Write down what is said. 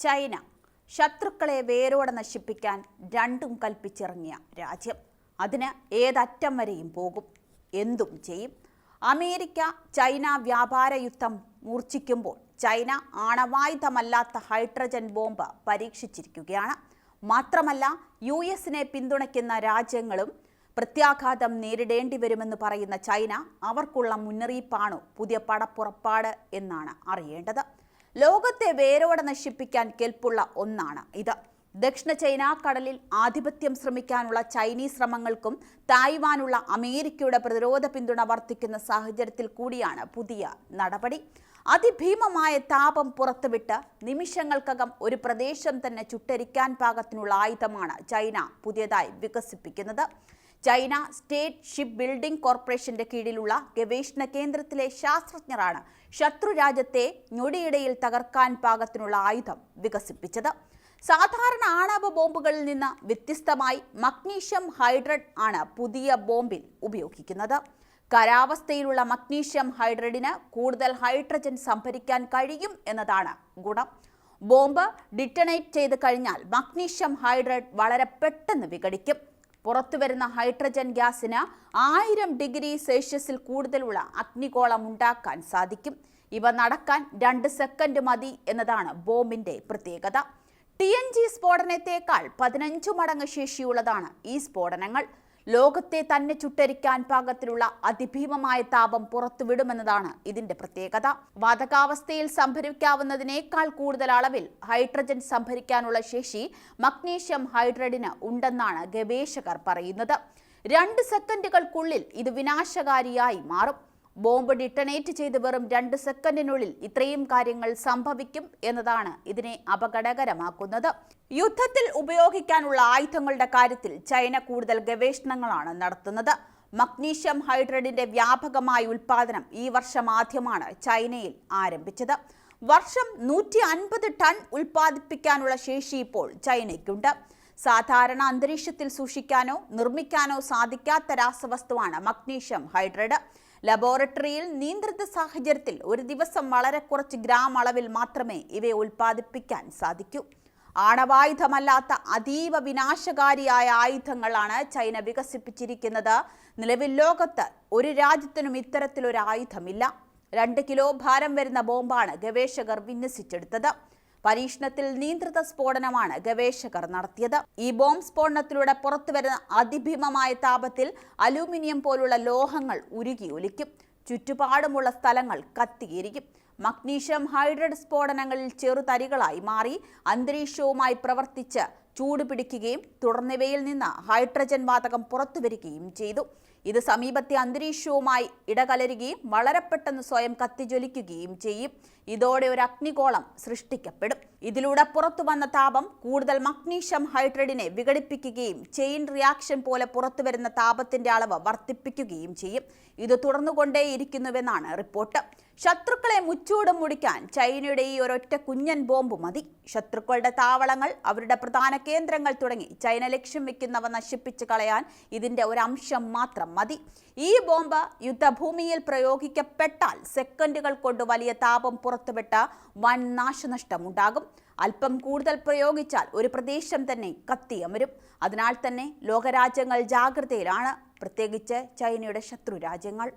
China ശത്രുക്കളെ വേരോടെ നശിപ്പിക്കാൻ രണ്ടും കൽപ്പിച്ചിറങ്ങിയ രാജ്യം. അതിന് ഏതറ്റം വരെയും പോകും. എന്തും ചെയ്യും. അമേരിക്ക ചൈന വ്യാപാര യുദ്ധം മൂർച്ഛിക്കുമ്പോൾ ചൈന ആണവായുധമല്ലാത്ത ഹൈഡ്രജൻ ബോംബ് പരീക്ഷിച്ചിരിക്കുകയാണ്. മാത്രമല്ല യു എസിനെ പിന്തുണയ്ക്കുന്ന രാജ്യങ്ങളും പ്രത്യാഘാതം നേരിടേണ്ടി വരുമെന്ന് പറയുന്ന ചൈന അവർക്കുള്ള മുന്നറിയിപ്പാണോ പുതിയ പടപ്പുറപ്പാട് എന്നാണ് അറിയേണ്ടത്. ലോകത്തെ വേരോടെ നശിപ്പിക്കാൻ കെൽപ്പുള്ള ഒന്നാണ് ഇത്. ദക്ഷിണ ചൈന കടലിൽ ആധിപത്യം ശ്രമിക്കാനുള്ള ചൈനീസ് ശ്രമങ്ങൾക്കും തായ്വാനുള്ള അമേരിക്കയുടെ പ്രതിരോധ പിന്തുണ വർദ്ധിക്കുന്ന സാഹചര്യത്തിൽ കൂടിയാണ് പുതിയ നടപടി. അതിഭീമമായ താപം പുറത്തുവിട്ട് നിമിഷങ്ങൾക്കകം ഒരു പ്രദേശം തന്നെ ചുട്ടരിക്കാൻ പാകത്തിനുള്ള ആയുധമാണ് ചൈന പുതിയതായി വികസിപ്പിക്കുന്നത്. ചൈന സ്റ്റേറ്റ് ഷിപ്പ് ബിൽഡിംഗ് കോർപ്പറേഷന്റെ കീഴിലുള്ള ഗവേഷണ കേന്ദ്രത്തിലെ ശാസ്ത്രജ്ഞരാണ് ശത്രു രാജ്യത്തെ ഞൊടിയിടയിൽ തകർക്കാൻ പാകത്തിനുള്ള ആയുധം വികസിപ്പിച്ചത്. സാധാരണ ആണവ ബോംബുകളിൽ നിന്ന് വ്യത്യസ്തമായി മഗ്നീഷ്യം ഹൈഡ്രഡ് ആണ് പുതിയ ബോംബിൽ ഉപയോഗിക്കുന്നത്. കരാവസ്ഥയിലുള്ള മഗ്നീഷ്യം ഹൈഡ്രഡിന് കൂടുതൽ ഹൈഡ്രജൻ സംഭരിക്കാൻ കഴിയും എന്നതാണ് ഗുണം. ബോംബ് ഡിറ്റണേറ്റ് ചെയ്ത് കഴിഞ്ഞാൽ മഗ്നീഷ്യം ഹൈഡ്രഡ് വളരെ പെട്ടെന്ന് വിഘടിക്കും. പുറത്തുവരുന്ന ഹൈഡ്രജൻ ഗ്യാസിന് ആയിരം ഡിഗ്രി സെൽഷ്യസിൽ കൂടുതലുള്ള അഗ്നികോളം ഉണ്ടാക്കാൻ സാധിക്കും. ഇവ നടക്കാൻ രണ്ട് സെക്കൻഡ് മതി എന്നതാണ് ബോംബിന്റെ പ്രത്യേകത. ടി എൻ ജി സ്ഫോടനത്തേക്കാൾ പതിനഞ്ചു മടങ്ങ് ശേഷിയുള്ളതാണ് ഈ സ്ഫോടനങ്ങൾ. ലോകത്തെ തന്നെ ചുട്ടരിക്കാൻ പാകത്തിലുള്ള അതിഭീമമായ താപം പുറത്തുവിടുമെന്നതാണ് ഇതിന്റെ പ്രത്യേകത. വാതകാവസ്ഥയിൽ സംഭരിക്കാവുന്നതിനേക്കാൾ കൂടുതൽ അളവിൽ ഹൈഡ്രജൻ സംഭരിക്കാനുള്ള ശേഷി മഗ്നീഷ്യം ഹൈഡ്രഡിന് ഉണ്ടെന്നാണ് ഗവേഷകർ പറയുന്നത്. രണ്ട് സെക്കൻഡുകൾക്കുള്ളിൽ ഇത് വിനാശകാരിയായി മാറും. ബോംബ് ഡിറ്റണേറ്റ് ചെയ്ത് വെറും രണ്ട് സെക്കൻഡിനുള്ളിൽ ഇത്രയും കാര്യങ്ങൾ സംഭവിക്കും എന്നതാണ് ഇതിനെ അപകടകരമാക്കുന്നത്. യുദ്ധത്തിൽ ഉപയോഗിക്കാനുള്ള ആയുധങ്ങളുടെ കാര്യത്തിൽ ചൈന കൂടുതൽ ഗവേഷണങ്ങളാണ് നടത്തുന്നത്. മഗ്നീഷ്യം ഹൈഡ്രഡിന്റെ വ്യാപകമായ ഉൽപാദനം ഈ വർഷം ആദ്യമാണ് ചൈനയിൽ ആരംഭിച്ചത്. വർഷം നൂറ്റി അൻപത് ടൺ ഉൽപ്പാദിപ്പിക്കാനുള്ള ശേഷി ഇപ്പോൾ ചൈനയ്ക്കുണ്ട്. സാധാരണ അന്തരീക്ഷത്തിൽ സൂക്ഷിക്കാനോ നിർമ്മിക്കാനോ സാധിക്കാത്ത രാസവസ്തുവാണ് മഗ്നീഷ്യം ഹൈഡ്രഡ്. ലബോറട്ടറിയിൽ നിയന്ത്രിത സാഹചര്യത്തിൽ ഒരു ദിവസം വളരെ കുറച്ച് ഗ്രാം അളവിൽ മാത്രമേ ഇവയെ ഉൽപ്പാദിപ്പിക്കാൻ സാധിക്കൂ. ആണവായുധമല്ലാത്ത അതീവ വിനാശകാരിയായ ആയുധങ്ങളാണ് ചൈന വികസിപ്പിച്ചിരിക്കുന്നത്. നിലവിൽ ലോകത്ത് ഒരു രാജ്യത്തിനും ഇത്തരത്തിലൊരു ആയുധമില്ല. രണ്ട് കിലോ ഭാരം വരുന്ന ബോംബാണ് ഗവേഷകർ വിന്യസിച്ചെടുത്തത്. പരീക്ഷണത്തിൽ നിയന്ത്രിത സ്ഫോടനമാണ് ഗവേഷകർ നടത്തിയത്. ഈ ബോംബ് സ്ഫോടനത്തിലൂടെ പുറത്തുവരുന്ന അതിഭീമമായ താപത്തിൽ അലൂമിനിയം പോലുള്ള ലോഹങ്ങൾ ഉരുകി ഒലിക്കും. ചുറ്റുപാടുമുള്ള സ്ഥലങ്ങൾ കത്തിയിരിക്കും. മഗ്നീഷ്യം ഹൈഡ്രഡ് സ്ഫോടനങ്ങളിൽ ചെറുതരികളായി മാറി അന്തരീക്ഷവുമായി പ്രവർത്തിച്ച് ചൂടുപിടിക്കുകയും തുടർന്നിവയിൽ നിന്ന് ഹൈഡ്രജൻ വാതകം പുറത്തുവരികയും ചെയ്തു. ഇത് സമീപത്തെ അന്തരീക്ഷവുമായി ഇടകലരുകയും വളരെ പെട്ടെന്ന് സ്വയം കത്തിജ്വലിക്കുകയും ചെയ്യും. ഇതോടെ ഒരു അഗ്നികോളം സൃഷ്ടിക്കപ്പെടും. ഇതിലൂടെ പുറത്തു വന്ന താപം കൂടുതൽ മഗ്നീഷ്യം ഹൈഡ്രഡിനെ വിഘടിപ്പിക്കുകയും ചെയിൻ റിയാക്ഷൻ പോലെ പുറത്തു വരുന്ന താപത്തിന്റെ അളവ് വർദ്ധിപ്പിക്കുകയും ചെയ്യും. ഇത് തുടർന്നുകൊണ്ടേയിരിക്കുന്നുവെന്നാണ് റിപ്പോർട്ട്. ശത്രുക്കളെ മുച്ചൂടും മുടിക്കാൻ ചൈനയുടെ ഈ ഒരൊറ്റ കുഞ്ഞൻ ബോംബ് മതി. ശത്രുക്കളുടെ താവളങ്ങൾ അവരുടെ പ്രധാന കേന്ദ്രങ്ങൾ തുടങ്ങി ചൈന ലക്ഷ്യം വെക്കുന്നവ നശിപ്പിച്ചു കളയാൻ ഇതിന്റെ ഒരു അംശം മാത്രം മതി. ഈ ബോംബ് യുദ്ധഭൂമിയിൽ പ്രയോഗിക്കപ്പെട്ടാൽ സെക്കൻഡുകൾ കൊണ്ട് വലിയ താപം പുറത്തുവിട്ട വൻ നാശനഷ്ടം ഉണ്ടാകും അല്പം കൂടുതൽ പ്രയോഗിച്ചാൽ ഒരു പ്രദേശം തന്നെ കത്തിയമരും. അതിനാൽ തന്നെ ലോകരാജ്യങ്ങൾ ജാഗ്രതയിലാണ്. പ്രത്യേകിച്ച് ചൈനയുടെ ശത്രു രാജ്യങ്ങൾ